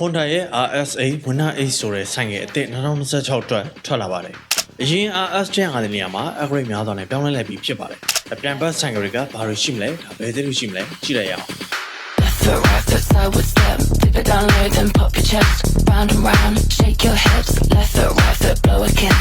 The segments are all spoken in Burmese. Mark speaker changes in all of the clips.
Speaker 1: Honda ရဲ့ RS8 Winner 8ဆိုတဲ့ဆိုင်ငယ်အသစ်2026အတွက်ထွက်လာပါတယ်။အရင် RS ကျန်ရတဲ့နေရာမှာ upgrade များစွာနဲ့ပြောင်းလဲလိုက်ပြီးဖြစ်ပါတယ်။အပြန်ဘက်ဆိုင်ငယ်တွေကဘာတွေရှိမလဲဒါဘယ်သေးလို့ရှိမလဲကြည့်လိုက်ရအောင်
Speaker 2: Left foot, right foot, sideward step. Dip it down low, then pop your chest. Round and round, shake your hips. Left foot, right foot, blow a kiss.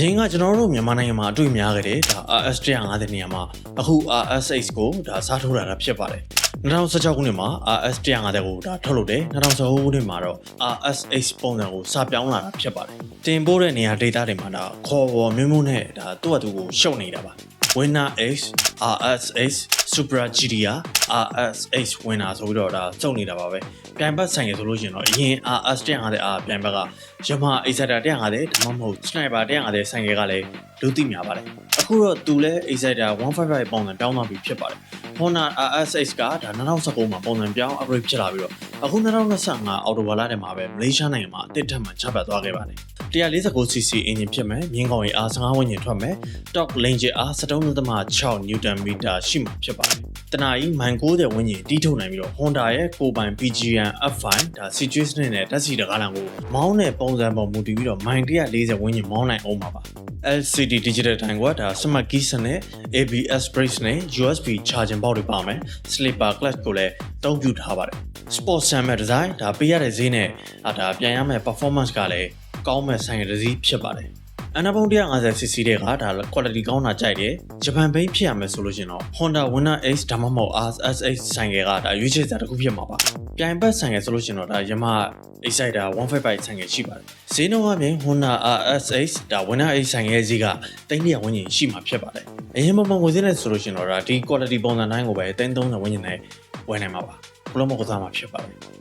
Speaker 1: အရင်ကကျွန်တော်တို့မြန်မာနိုင်ငံမှာအတွေ့များခဲ့တယ်ဒါ RS 150နေရာမှာအခု RS8 ကိုဒါစားထိုးလာတာဖြစ်ပါတယ်။2016ခုနှစ်မှာ RS 150ကိုဒါထုတ်လုပ်တယ်2019ခုနှစ်မှာတော့ RS8 ပုံစံကိုစပြောင်းလာတာဖြစ်ပါတယ်။တင်ပို့တဲ့နေရာ data တွေမှာဒါခေါ်ပေါ်မျိုးမျိုးနဲ့ဒါသူ့အတူကိုရှုပ်နေတာပါ။ Winner X RS8 Supra GTR RS8 Winner ဆိုပြီးတော့ဒါစုံနေတာပါပဲပြိုင်ဘက်ဆိုင်ရဆိုလို့ရှိရင်တော့အရင် RS 150 R ပြိုင်ဘက်က Yamaha Exciter 150ဒါမှမဟုတ် Sniper 150ဆိုင်ရကလည်းလူသိများပါတယ်အခုတော့သူလည်း Exciter 155ပုံစံပြောင်းသွားပြီဖြစ်ပါတယ် Honda RS8 ကဒါ2019မှာပုံစံပြောင်း upgrade ဖြစ်လာပြီးတော့အခု2025အော်တိုဘာလထဲမှာပဲမလေးရှားနိုင်ငံမှာအသစ်ထပ်မှချပတ်သွားခဲ့ပါတယ် 149cc အင်ဂျင်ဖြစ်မယ်မြင်းကောင်ရေအား15ဝန်းကျင်ထွက်မယ် top range အား73.6 Newton meter ရှိမှာဖြစ်ပါတယ်တနာကြီးမိုင်90ဝန်းကျင်တီးထုတ်နိုင်ပြီးတော့ Honda ရဲ့ကိုယ်ပိုင် PGM F5 ဒါ situation နဲ့ဓာတ်ဆီတကားလမ်းကိုမောင်းတဲ့ပုံစံပေါ်မူတည်ပြီးတော့မိုင်140ဝန်းကျင်မောင်းနိုင်အောင်ပါပါ LCD digital time ကဒါ smart key စနစ် ABS brakes နဲ့ USB charging port တွေပါမယ် slipper clutch ကိုလည်းတုံးပြထားပါတယ် sport sam design ဒါပေးရတဲ့ဈေးနဲ့အာဒါပြန်ရမယ့် performance ကလည်း ကောင်းမဲ့ဆိုင်ရတဲ့ဈေးဖြစ်ပါတယ်အနာပုံ 150cc တဲ့ကဒါ quality ကောင်းတာကြိုက်တယ်ဂျပန်ဘိန်းဖြစ်ရမယ်ဆိုလို့ရှင်တော့ Honda Winner X ဒါမှမဟုတ် RS8 ဆိုင်ကကဒါရွေးချယ်စရာတစ်ခုဖြစ်မှာပါပြိုင်ဘက်ဆိုင်ကဆိုလို့ရှင်တော့ဒါ Yamaha Exciter 155ဆိုင်ကရှိပါတယ်ဈေးနှုန်းအပြင် Honda RS8 ဒါ Winner X ဆိုင်ရဲ့ဈေးက300ဝန်းကျင်ရှိမှာဖြစ်ပါတယ်အရင်မှမငွေစင်းနဲ့ဆိုလို့ရှင်တော့ဒါဒီ quality ပုံစံတိုင်းကိုပဲ330ဝန်းကျင်နဲ့ဝယ်နိုင်မှာပါဘလို့မကစားမှာဖြစ်ပါတယ်